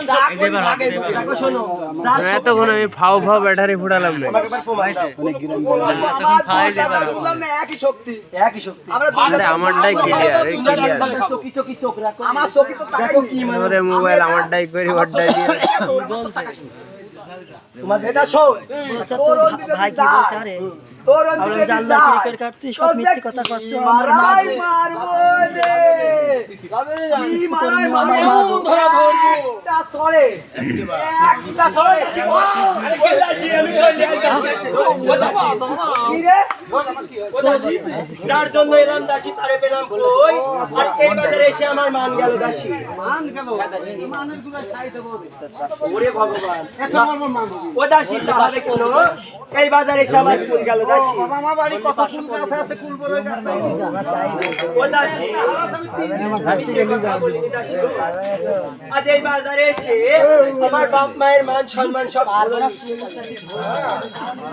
দেখো শোনো এতক্ষণ আমি ফাও ফাও ব্যাটারি ফুটালাম না আমারটাই ক্লিয়ার ক্লিয়ার মানে মোবাইল আমারটাই করি ওরটাই দিয়ে। তোমার এটা শোন। তোর অন্তিতে কি আরে? তোর অন্তিতে জাল যা। ক্রিকেট কাটতে সব মিথ্যে কথা করছে আমার মারাই মারবো। রে। কি মারাই মারবো। ধরা ধরবো একটা সরে একটা সরে ওদাসি আমি কি রে? যার জন্য এলাম দাসী তারে পেলাম কই? আর এই বাজারে এসে আমার মান গেল দাসী। মান গেল? দেবো ওরে ভগবান। ও দাসী তাহলে কোন এই বাজারে এসে আমার ফুল গেল দাসী। মামা বাড়ি কত ফুল গাছ আছে? বড় গাছ। ও দাসী আমি সে কথা বলিনি দাসী। আজ এই বাজারে এসে আমার বাপ মায়ের মান সম্মান সব ভালো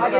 আগে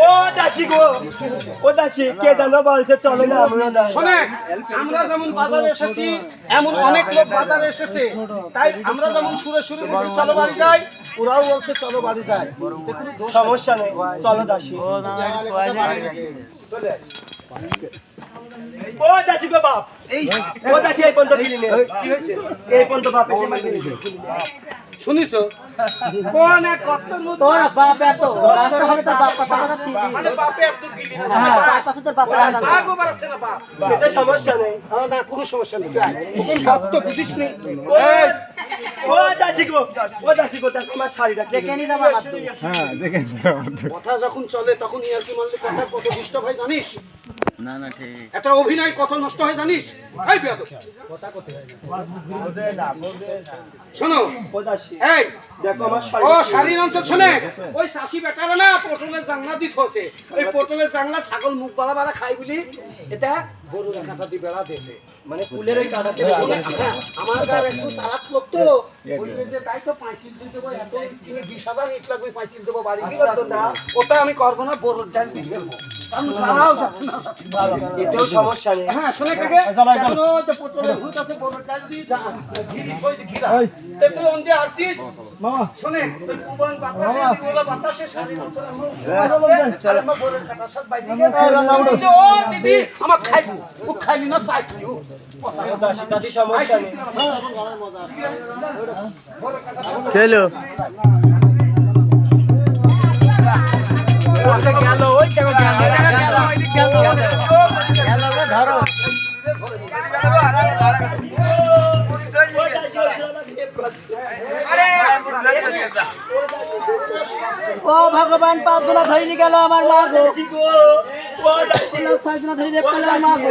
ও দাসী গো ও দাসী কে জানো বলছে চলো না আমরা শোনে আমরা যেমন বাজারে এসেছি এমন অনেক লোক বাজারে এসেছে। তাই আমরা যেমন সুরে সুরে বলছি, চলো বাড়ি যাই ওরাও বলছে চলো বাড়ি যাই। সমস্যা নেই চলো দাসী। ও দাসী গো বাপ এই ও দাসী এই পর্যন্ত এই পর্যন্ত বাপ এসে। শুনিস কোন এক কত্তর মতো তোর বাপ এত রাস্তা হবে তোর বাপ কথা কথা ঠিক মানে বাপে এত দিলি হ্যাঁ তার পাশে তোর বাপ আগো বাড়াচ্ছে না বাপ। এটা সমস্যা নেই। আমার না কোনো সমস্যা নেই। তখন সব তো বুঝিস নি? ও দাসি গো ও দাসি গো তা তোমার শাড়িটা দেখে নি যাবা মাত্র কথা যখন চলে তখন ইয়ার মারলে কথা? কত দুষ্ট হয় জানিস? না না ঠিক। একটা অভিনয় কত নষ্ট হয় জানিস? এই বেয়াদব। শোনো। এই দেখো আমার শাড়ি ও শাড়ির অঞ্চল শোনে। ওই চাষি বেটারে না পটলের জাংলা দিত হচ্ছে ওই পটলের জাংলা ছাগল মুখ বাড়া বাড়া খাই বলি এটা গরুর কাটা দি বেড়া দিয়েছে মানে কুলের ওই কাটাতে হ্যাঁ, আমার কার একটু তারাত লোক তো বলবে যে তাই তো পাঁচিল দিতে দেবো এত বিশ হাজার ইট লাগবে পাঁচিল দেবো বাড়ি কি করতো না। ওটা আমি করব না বড় ডাল দিয়ে ফেলব কারণ তারাও যাবে না। এতেও সমস্যা নেই। হ্যাঁ শুনে কাকে? যে পটলের ভূত আছে বড় ডাল দিয়ে যা। ঘিরি ওই যে ঘিরা। তুই অন্ধে আসছিস শুনে তুই বাতাসে ওলা বাতাসে শাড়ি মতো আমার বড় কাটা সব বাইরে দিদি আমার খাইবো। খাইলি না চলো গেল ওই কেন গেল ধরো ও ভগবান পাঁচ জনা গেল আমার মা গো? ছয় জনা ধরে ধরে গেল আমার মা গো।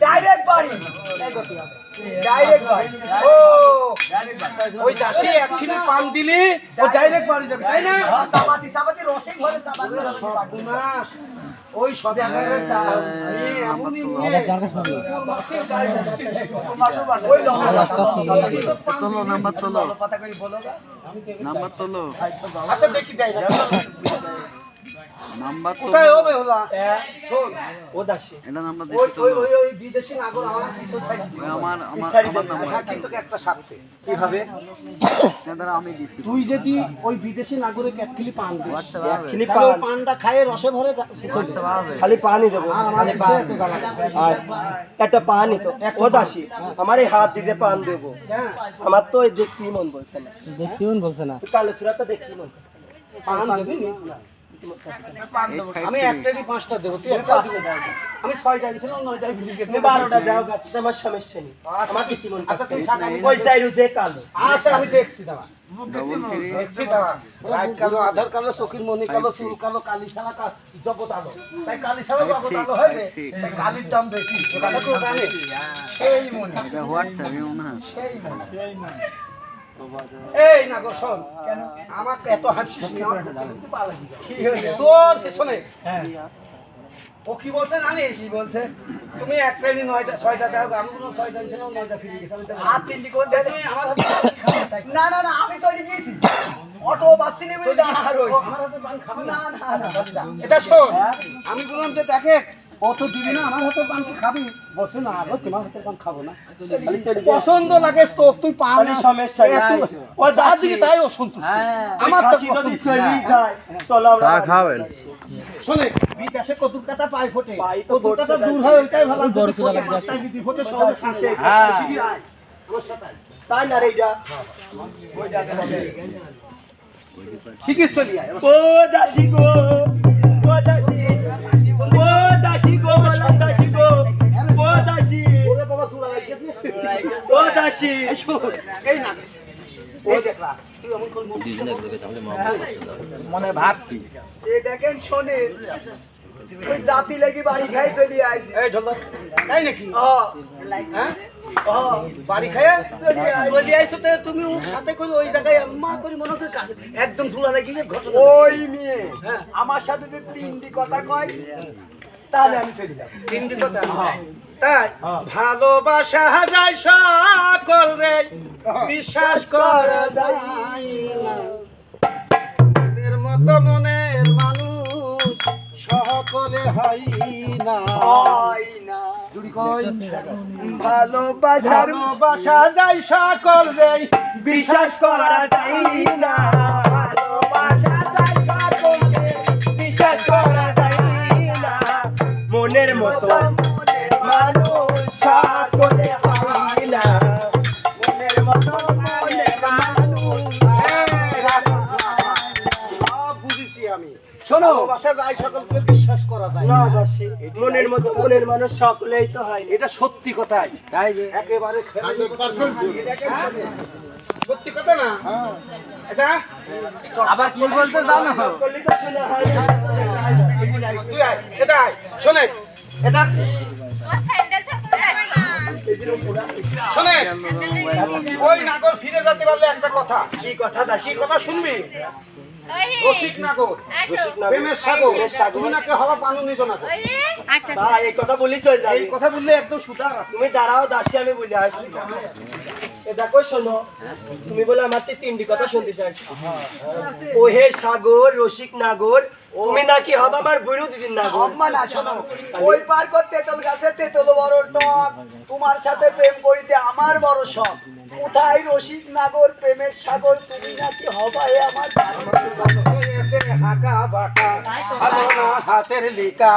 direct বাড়ি। Direct বাড়ি। ও, ওই দাসী একখানে পান দিলে ও ডাইরেক্ট বাড়ি যাবে তাই না চাপাতি চাপাতি রসে ঘরে চাপাতি ওই সদাগরের এমনই নিয়ে মাসের গায়ে ওই তোলো নাম্বার তোলো কথা কই বলো গা নাম্বার তোলো আচ্ছা দেখি না নাম্বার কোথায় হবে ওলা? শোন ও দাসী। এটা নাম্বার তো ওই ওই ওই বিদেশি নাগর আমার কিছু আমার আমার আমার নাম্বার কিন্তু একটা সাথে কীভাবে? আমি দিচ্ছি। তুই যদি ওই বিদেশি নাগরিক এক কিলি পান দিস। হোয়াটসঅ্যাপ এক কিলি পান। পানটা খাইয়ে রসে ভরে। হবে। খালি পানি দেবো। আর আমার পান। জ্বালা। একটা পানি তো। ও দাসী আমার এই হাত দিতে পান দেবো। হ্যাঁ, আমার তো এই দেখতেই মন বলছে না। দেখতে বলছে না। তুই কালো চূড়াটা দেখতেই মন। পান দিবি? আমি। একটারই পাঁচটা দেবো তুই একটা দিবি আমি ছয়টা দিয়েছিলাম নয়টায় বিলি গেছে তুমি বারোটা যাও গাছ আমার সমস্যা নেই আমার দেখতেই মন আচ্ছা। তুই থাক, আমি রুজে কালো আচ্ছা আমি দেখছি কালো আধার কালো চকির মনি কালো চুল কালো কালি কা- জগৎ আলো। তাই কালি ছাড়া জগৎ আলো হয়েছে। কালির দাম বেশি। সেই মনি মনে সেই মনি এই না গো শোন। কেন আমাকে এত হাসিস নি, আমার। কি হয়েছে? তোর পেছনে ও কি বলছে জানিস? কি বলছে? তুমি এক ট্রেনে নয়টা ছয়টা দাও আমি কোনো ছয়টা দিয়েছিলাম নয়টা ফিরে তিনটি কোন দেয় তুমি আমার হাতে না না না আমি তো দিয়েছি অটো বাসি নেবে ও, আমার হাতে পান খাবে না না না। এটা শোন আমি বললাম যে দেখে কত দিবি না? আমার হাতে পান খাবি? বসে না আরও তোমার হাতে পান খাব না। পছন্দ লাগে তো তুই পান সমস্যা ও যা দিবি তাই ও শুনছিস আমার তো যদি পছন্দ। চলি যায় চলো আমরা চা খাবেন। শোনে কতুর কাটা পাই ফোটে। পাই তো কতুর দূর হয় ওইটাই ভালো বড় চুলা লাগে। ফোটে সহজে হ্যাঁ। তাই না রে যা। শিখিস চলি আয়। ও দাসী গো। মনে ভাবছি দেখেন শোনে জাতি বাড়ি খাই চলি তাই নাকি তুমি ওর সাথে করে ওই মনে হচ্ছে একদম ঘটনা ওই মেয়ে। আমার সাথে তিনটি কথা কয় তাহলে আমি চলে যাব কথা তাই ভালোবাসা যায় সকল রে বিশ্বাস করা যায় মতো মনের মানুষ সকলে হয় না। হয় না। ভালোবাসার ভালোবাসা যায় সকল রে বিশ্বাস করা যায় না। ভালোবাসা যায় সকলকে বিশ্বাস করা মনের মতো। মানুষ সকলে হয় না মনের মতো সব বুঝেছি আমি শোনো ভালোবাসা যায় সকলকে বিশ্বাস করা যায় না দাসী মনের মতো মনের মানুষ সকলেই তো হয় এটা সত্যি কথাই তাই যে একেবারে সত্যি কথা না? এটা? আবার কি বলতে জানো? শোনা একটা কথা কথা কথা রসিক সাগর তুমি কথা বলি চল এই কথা বললে একদম তুমি আমি বলে শোনো তুমি বলে আমার তিনটি কথা শুনতে চাইছো। ওহে সাগর, রসিক নাগর তুমি নাকি হবে আমার আম্মা না শোনো। ওই পার কর তেতল গাছে তেতল বড় টক। তোমার সাথে প্রেম করিতে আমার বড় শখ। কোথায় রসিক নাগর প্রেমের সাগর তুমি নাকি হবাই আমার হাকা বাকা। হাতের লিকা।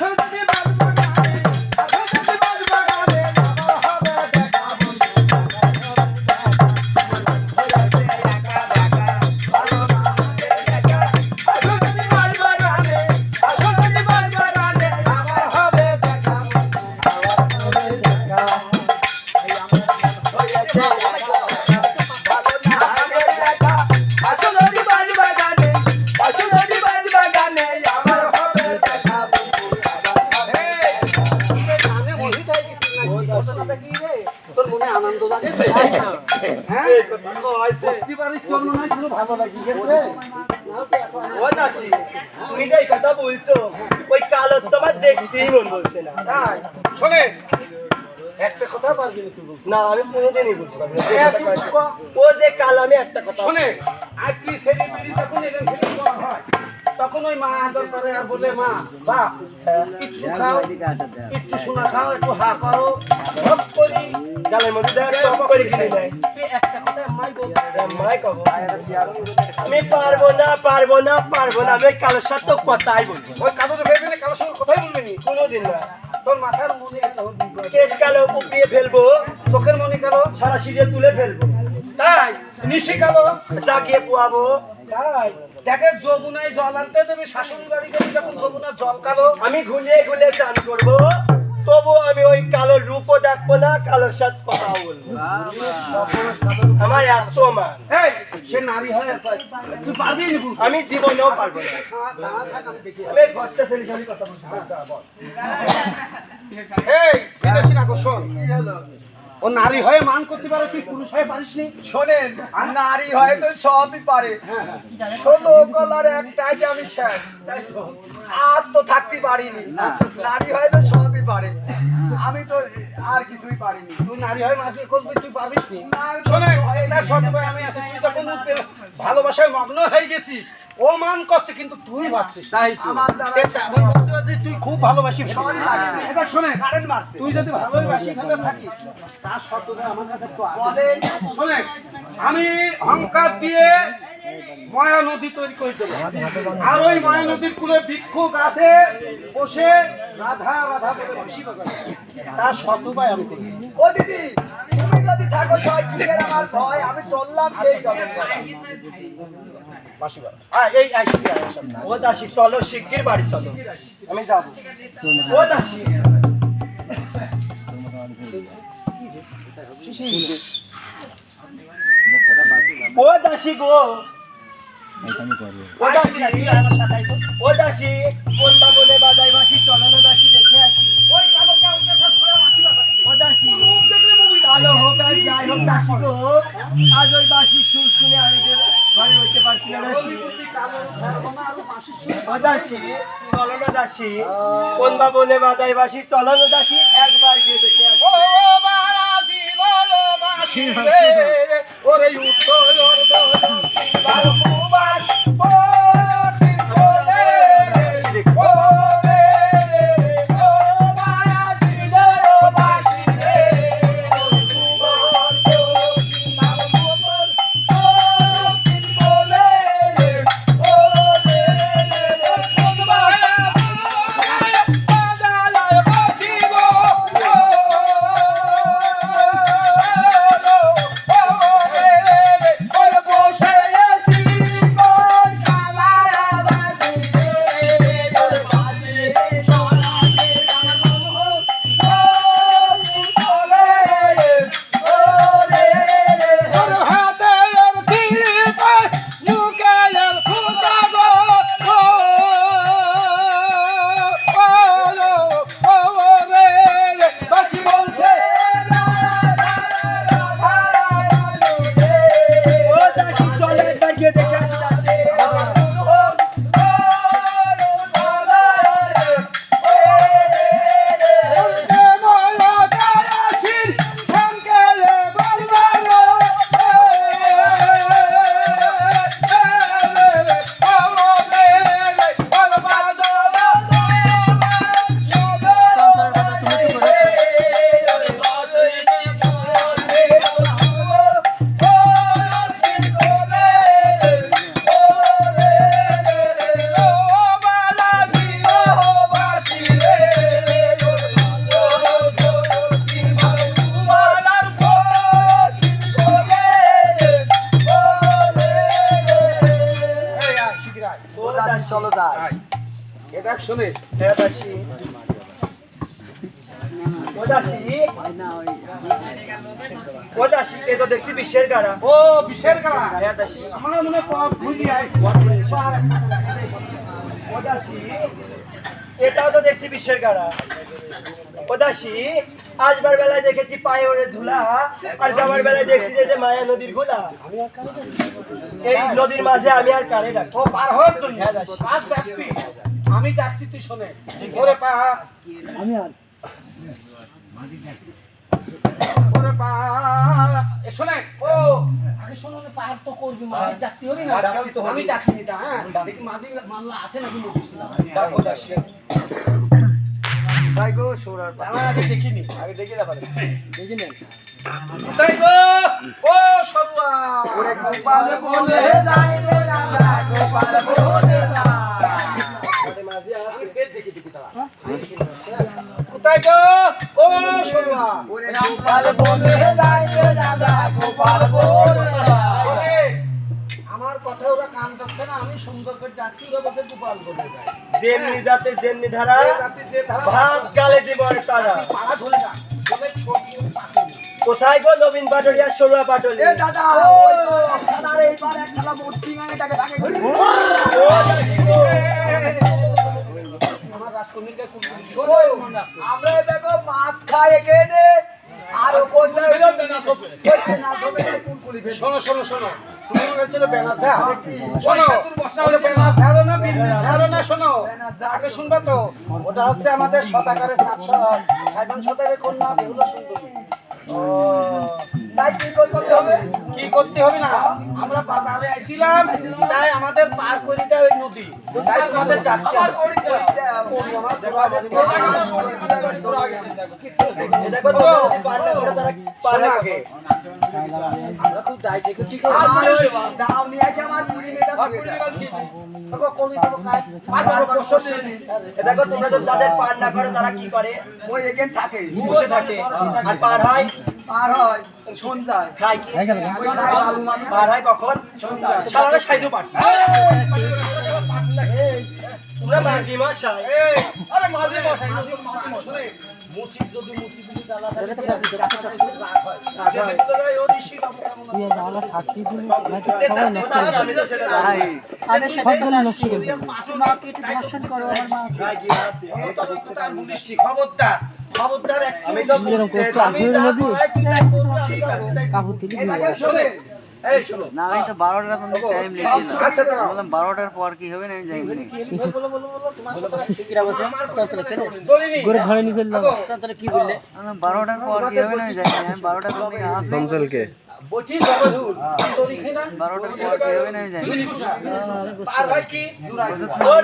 যদি ও দাসী তুমি যে কথা বলছো ওই কালো তোমার দেখতেই মন বলছে না। শোনে একটা কথা পারবি না তুই না আমি কোনোদিনই বলতে পারব না। যে এ, কথা তুই কয়েছে। ক- ও যে কাল আমি একটা কথা শোনে কি সেলিব্রিটি তখন হয় ওই মা আদর করে আর বলে মা বাপ একটু খাও একটু শোনা খাও একটু হা করো সব করি। গালের মধ্যে দেয় সব করে কিনে নেয় আমি পারব না পারব না পারব না আমি কারোর সাথে তো কথাই বলব ওই কাগজে ভেবে কারোর সঙ্গে কথাই বলবি নি। কোনোদিন না। তোর মাথার মনে হোক কালো উপড়িয়ে ফেলব। চোখের মনে কালো। সারা সিজে তুলে ফেলব। তাই নিশি কালো। জাগিয়ে পোয়াবো। তাই দেখে যমুনায় জল আনতে দেবে শাশুড়ি বাড়ি যখন জল কালো আমি ঘুলিয়ে ঘুলিয়ে চান করব। তবু আমি ওই কালো রূপও দেখব না কালোর সাথে কথা বলব। আমার এত মান। সে নারী হয় আমি জীবনেও পারব না। আমি ঘরটা ছেলে কথা বলছি। এই বিদেশি আকর্ষণ ও নারী হয়ে মান করতে পারে তুই পুরুষ হয়ে পারিস নি। শোনেন নারী হয়তো সবই পারে। ষোলো কলার একটাই যে আমি শেষ আর তো থাকতে পারিনি। নারী হয়তো সবই পারে। আমি তো আর কিছুই পারিনি। তুই নারী হয়ে মাছ করবি তুই পারবিস নি? শোনে এটা সব আমি আছি তুই যখন ভালোবাসায় মগ্ন হয়ে গেছিস ও মান করছে কিন্তু তুই ভাবছিস তাই তুই খুব ভালোবাসি এটা শোনে তুই যদি ভালোবাসি থাকিস তার সত্ত্বেও আমার কাছে শোনে আমি অহংকার দিয়ে ময়া নদী তৈরি করে দেবো। আর ওই ময়া নদীর কুলে বৃক্ষ গাছে বসে রাধা রাধা বলে খুশি তার সততায় আমি করি। ও দিদি তুমি যদি থাকো দিকের আমার ভয় আমি চললাম সেই জগৎ। বাসি। ও দাসি, চলো, শিগগির বাড়ি চলো। ও ও গো। ও দাসি। কোনটা বলে বাজাই বাসি চলো না দাসি, দেখে আসি। ওই কালো কাউকে সব করে বাসি। ও দাসি। ভালো হোক আর যাই হোক, দাসি গো। আজ ওই বাসির সুর শুনে আমি হইতে পারছি না, দাসী। ও বলে বাজাই বাসি দাসি, একবার গিয়ে দেখে ও বারাজি ওরে উঠো দেখছি বিশ্বের গাড়া। ও গাড়া। মনে এটাও তো দেখছি বিশ্বের গাড়া। আসবার বেলায় দেখেছি পায়ে ওরে ধুলা আর যাবার বেলায় দেখছি যে মায়া নদীর গোলা। এই নদীর মাঝে আমি আর কারে ডাকি? ও পার হওয়ার জন্য? আমি ডাকছি তুই শোনে ওরে পা আমি আর ওরে পা এ শোনে ও আগে শোনো না, পার তো করবি, মাঝি ডাকতে হবে না? ডাকতে তো হবে। আমি ডাকিনি তা, হ্যাঁ? দেখি মাঝি মাল্লা আছে নাকি নদীর কিনারে। ডাকো দাসী। তাই গো সৌরার আমার আগে দেখিনি। আগে দেখি না পারে। কোথায় গো? ও সরুয়া। ওরে গোপাল বলে যায় রে রাজা, গোপাল বলে গোপাল বলে যায় রে রাজা, গোপাল বলে। আমার কথা ওরা কান না আমি সুন্দর করে যাচ্ছি ওরা গোপাল বলে যেমনি যাতে যেমনি ধারা যে ধারা ভাত গালে দিব তারা। পাড়া ধরে না বলে ছোট পাখি কোথায় গো নবীন পাটলিয়া সরুয়া পাটলি? দাদা এক মূর্তি তাকে আমার দেখো মাছ খাই এখানে আর শোনো শোনো শোনো। হ্যাঁ। আগে শুনবা তো। ওটা হচ্ছে আমাদের শতাকারের সাতশো সাইমন শতাকের কন্যা বেহুলা সুন্দরী। তাই কি করতে হবে? কি করতে হবে না? আমরা বাজারে আইছিলাম তাই আমাদের পার করিতে ওই নদী। তাই তোমাদের ডাকছি দেখো করে দায় তোমরা যাদের পার না করে তারা কি করে? ওই এখানে থাকে বসে থাকে। আর পার হয়? পার হয় সন্ধ্যায় মাছ। পার হয় কখন সালারে সাইজও পারছে তোমরা মাঝি মশাই আরে মাঝে বসাই মুসিদ যদি মুসিদ যদি জ্বালা থাকে খবরদার আমি তো না আমি তো বারোটার কোনো টাইম লিখি না। বললাম বারোটার পর কি হবে না আমি জানি না। দলিনি। ঘরে নিয়ে ফেললাম কি বললে? বললাম বারোটার পর কি হবে না আমি বারোটার পর আসব না? হবে না পার হয় কি? আমার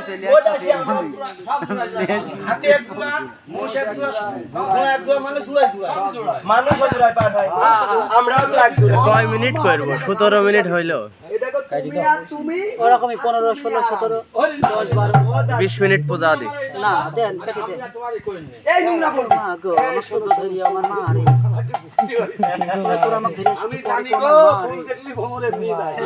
হাতে এক এক এক মানে। মানুষ পার হয় আমরাও তো এক কয় মিনিট করব সতেরো মিনিট হইল তুমি ওরকমই পনেরো ষোলো সতেরো দশ বারো বিশ মিনিট পূজা দি না দেন কেটে দেন এই নোংরা করবি মা গো আমার সুন্দর ধরি আমার মা রে তোর আমাকে ধরে আমি জানি গো, ফুল দেখলি ভ্রমরে নিয়ে যায়।